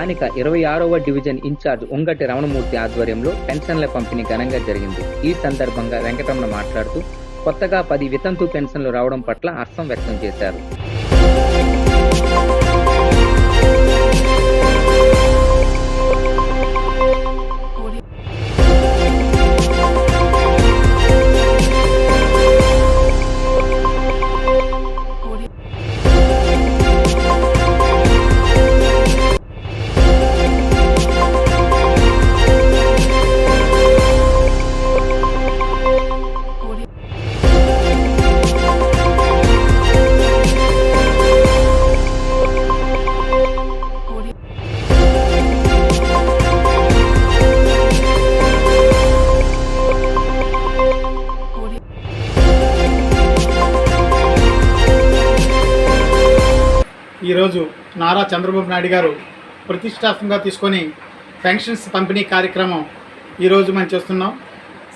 స్థానిక ఇరవై ఆరవ డివిజన్ ఇన్ఛార్జ్ ఉంగటి రమణమూర్తి ఆధ్వర్యంలో పెన్షన్ల పంపిణీ ఘనంగా జరిగింది. ఈ సందర్భంగా వెంకటరమణ మాట్లాడుతూ కొత్తగా పది వితంతు పెన్షన్లు రావడం పట్ల హర్షం వ్యక్తం చేశారు. ఈరోజు నారా చంద్రబాబు నాయుడు గారు ప్రతిష్టాత్మకంగా తీసుకొని పెన్షన్స్ పంపిణీ కార్యక్రమం ఈరోజు మనం చేస్తున్నాం.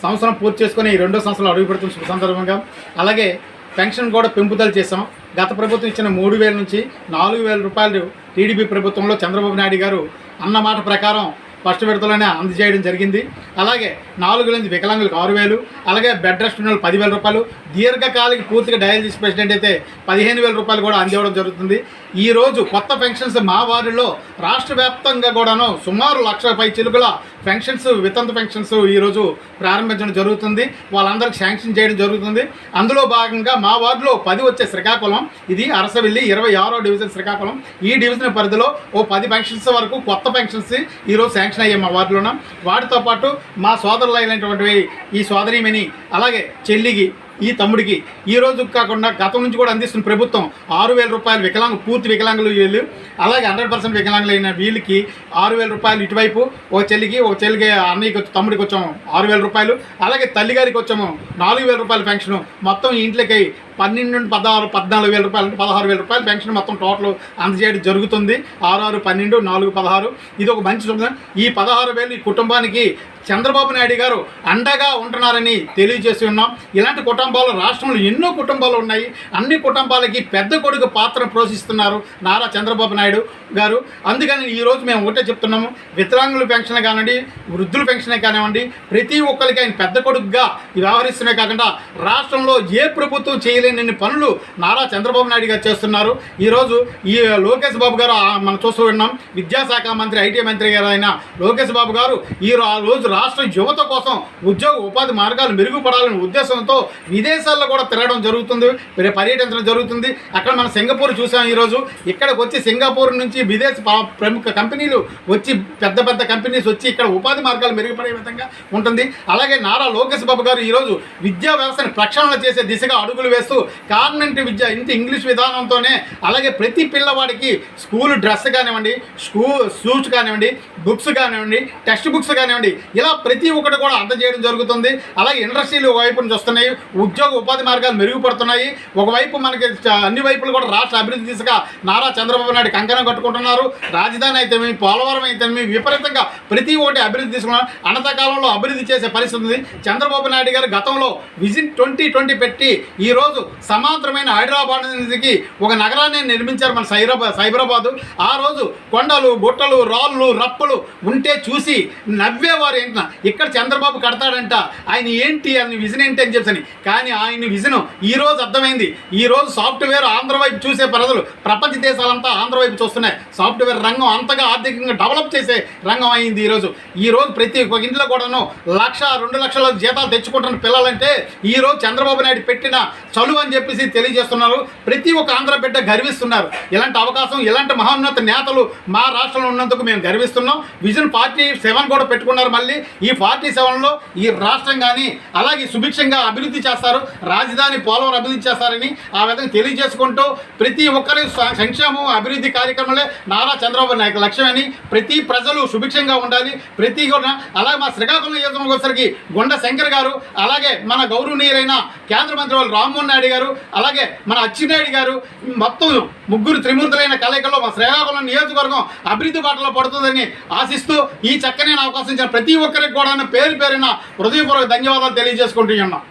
సంవత్సరం పూర్తి చేసుకొని రెండో సంవత్సరం అడుగు పెడుతున్న శుభ సందర్భంగా అలాగే పెన్షన్ కూడా పెంపుదల చేసాం గత ప్రభుత్వం ఇచ్చిన మూడు వేల నుంచి నాలుగు వేల రూపాయలు టీడీపీ ప్రభుత్వంలో చంద్రబాబు నాయుడు గారు అన్న మాట ప్రకారం ఫస్ట్ విడతలోనే అందజేయడం జరిగింది. అలాగే నాలుగు నుంచి వికలాంగులకు ఆరు వేలు అలాగే బెడ్ రెస్ట్ ఉన్న వాళ్ళకి పదివేల రూపాయలు దీర్ఘకాలిక పూర్తిగా డయాలసిస్ పేషెంట్ అయితే పదిహేను వేల రూపాయలు కూడా అందివ్వడం జరుగుతుంది. ఈ రోజు కొత్త పెన్షన్స్ మా వార్డులో రాష్ట్ర వ్యాప్తంగా కూడాను సుమారు లక్ష పై చిలుకల పెన్షన్స్ వితంత పెన్షన్స్ ఈరోజు ప్రారంభించడం జరుగుతుంది. వాళ్ళందరికీ శాంక్షన్ చేయడం జరుగుతుంది. అందులో భాగంగా మా వార్డులో పది వచ్చే శ్రీకాకుళం ఇది అరసవెల్లి ఇరవై ఆరో డివిజన్ శ్రీకాకుళం. ఈ డివిజన్ పరిధిలో ఓ పది పెన్షన్స్ వరకు కొత్త పెన్షన్స్ ఈరోజు శాంక్షన్ అయ్యాయి మా వార్డులోన? వాటితో పాటు మా సోదరులు అయినటువంటి ఈ సోదరిమని అలాగే చెల్లికి ఈ తమ్ముడికి. ఈ రోజు కాకుండా గతం నుంచి కూడా అందిస్తున్న ప్రభుత్వం ఆరు వేల రూపాయలు వికలాంగ పూర్తి వికలాంగులు వీళ్ళు. అలాగే హండ్రెడ్ పర్సెంట్ వికలాంగులు అయిన వీళ్ళకి ఆరు వేల రూపాయలు ఇటువైపు ఓ చెల్లికి ఓ చెల్లికి అన్నయ్యకి తమ్ముడికి వచ్చాము ఆరు వేల రూపాయలు. అలాగే తల్లిగారికి వచ్చాము నాలుగు వేల రూపాయల పెన్షన్. మొత్తం ఇంట్లోకి పన్నెండు నుండి పదహారు పద్నాలుగు వేల రూపాయలు పదహారు వేల రూపాయలు పెన్షన్ మొత్తం టోటల్ అందజేయడం జరుగుతుంది. ఆరు ఆరు పన్నెండు నాలుగు పదహారు. ఇది ఒక మంచి శుభం ఈ పదహారు వేలు ఈ కుటుంబానికి చంద్రబాబు నాయుడు గారు అండగా ఉంటున్నారని తెలియజేసి ఉన్నాం. ఇలాంటి కుటుంబాలు రాష్ట్రంలో ఎన్నో కుటుంబాలు ఉన్నాయి. అన్ని కుటుంబాలకి పెద్ద కొడుకు పాత్ర పోషిస్తున్నారు నారా చంద్రబాబు నాయుడు గారు. అందుకని ఈరోజు మేము ఒకటే చెప్తున్నాము. వికలాంగుల పెన్షన్ కానివ్వండి వృద్ధుల పెన్షన్ కానివ్వండి ప్రతి ఒక్కరికి ఆయన పెద్ద కొడుకుగా వ్యవహరిస్తున్నాయి కాకుండా రాష్ట్రంలో ఏ ప్రభుత్వం చేయలేని పనులు నారా చంద్రబాబు నాయుడు గారు చేస్తున్నారు. ఈరోజు ఈ లోకేష్ బాబు గారు మనం చూస్తూ ఉన్నాం. విద్యాశాఖ మంత్రి ఐటీ మంత్రి గారు అయిన లోకేష్ బాబు గారు ఈ రోజు రాష్ట్ర యువత కోసం ఉద్యోగ ఉపాధి మార్గాలు మెరుగుపడాలనే ఉద్దేశంతో విదేశాల్లో కూడా తిరగడం జరుగుతుంది. పర్యటించడం జరుగుతుంది. అక్కడ మనం సింగపూర్ చూసాం ఈరోజు. ఇక్కడికి వచ్చి సింగపూర్ నుంచి విదేశీ ప్రముఖ కంపెనీలు వచ్చి పెద్ద పెద్ద కంపెనీస్ వచ్చి ఇక్కడ ఉపాధి మార్గాలు మెరుగుపడే విధంగా ఉంటుంది. అలాగే నారా లోకేష్ బాబు గారు ఈరోజు విద్యా వ్యవస్థను ప్రక్షాళన చేసే దిశగా అడుగులు వేస్తూ కాన్వెంట్ విద్య ఇంత ఇంగ్లీష్ విధానంతోనే అలాగే ప్రతి పిల్లవాడికి స్కూల్ డ్రెస్ కానివ్వండి స్కూ షూస్ కానివ్వండి బుక్స్ కానివ్వండి టెక్స్ట్ బుక్స్ కానివ్వండి ఇలా ప్రతి ఒక్కటి కూడా అందజేయడం జరుగుతుంది. అలాగే ఇండస్ట్రీలు ఒకవైపు నుంచి వస్తున్నాయి. ఉద్యోగ ఉపాధి మార్గాలు మెరుగుపడుతున్నాయి. ఒకవైపు మనకి అన్ని వైపులు కూడా రాష్ట్ర అభివృద్ధి దిశగా నారా చంద్రబాబు నాయుడు కంకణం కట్టుకుంటున్నారు. రాజధాని అయితేమి పోలవరం అయితేమి విపరీతంగా ప్రతి ఒక్కటి అభివృద్ధి తీసుకున్నారు అనంతకాలంలో అభివృద్ధి చేసే పరిస్థితి ఉంది. చంద్రబాబు నాయుడు గారు గతంలో విజిన్ ట్వంటీ ట్వంటీ పెట్టి ఈ రోజు సమాంతరమైన హైదరాబాద్కి ఒక నగరాన్ని నిర్మించారు మన సైరాబాద్ సైబరాబాదు. ఆ రోజు కొండలు బుట్టలు రాళ్ళు రప్పలు ఉంటే చూసి నవ్వేవారు ఏంటి ఇక్కడ చంద్రబాబు కడతాడంట ఆయన ఏంటి ఆయన విజన్ ఏంటి అని చెప్పని. కానీ ఆయన విజన్ ఈ రోజు అర్థమైంది. ఈ రోజు సాఫ్ట్వేర్ ఆంధ్ర వైపు చూసే ప్రజలు ప్రపంచ దేశాలంతా ఆంధ్ర వైపు చూస్తున్నాయి. సాఫ్ట్వేర్ రంగం అంతగా ఆర్థికంగా డెవలప్ చేసే రంగం అయింది ఈరోజు ఈరోజు ప్రతి ఒక్క ఇంట్లో కూడాను లక్ష రెండు లక్షల జీతాలు తెచ్చుకుంటున్న పిల్లలంటే ఈ రోజు చంద్రబాబు నాయుడు పెట్టిన చలువు అని చెప్పేసి తెలియజేస్తున్నారు. ప్రతి ఒక్క ఆంధ్ర బిడ్డ గర్విస్తున్నారు. ఇలాంటి అవకాశం ఇలాంటి మహోన్నత నేతలు మా రాష్ట్రంలో ఉన్నందుకు మేము గర్విస్తున్నాం. విజన్ పార్టీ సెవెన్ కూడా పెట్టుకున్నారు మళ్ళీ. ఈ ఫార్టీ సెవెన్లో ఈ రాష్ట్రం కానీ అలాగే సుభిక్షంగా అభివృద్ధి చేస్తారు రాజధాని పోలవరం అభివృద్ధి చేస్తారని ఆ విధంగా తెలియజేసుకుంటూ ప్రతి ఒక్కరి సంక్షేమం అభివృద్ధి కార్యక్రమాలే నారా చంద్రబాబు నాయకు లక్ష్యమని ప్రతి ప్రజలు సుభిక్షంగా ఉండాలి. ప్రతి కూడా అలాగే మా శ్రీకాకుళం నియోజకవర్గసరికి గుండ శంకర్ గారు అలాగే మన గౌరవనీయులైన కేంద్ర మంత్రి వాళ్ళు రామ్మోహన్ నాయుడు గారు అలాగే మన అచ్చెన్నాయుడు గారు మొత్తం ముగ్గురు త్రిమూర్తులైన కలయికలో మా శ్రీకాకుళం నియోజకవర్గం అభివృద్ధి బాటలో పడుతుందని ఆశిస్తూ ఈ చక్కని అవకాశం ఇచ్చిన ప్రతి ఒక్కరికి కూడా పేరు పేరున హృదయపూర్వక ధన్యవాదాలు తెలియజేసుకుంటున్నాం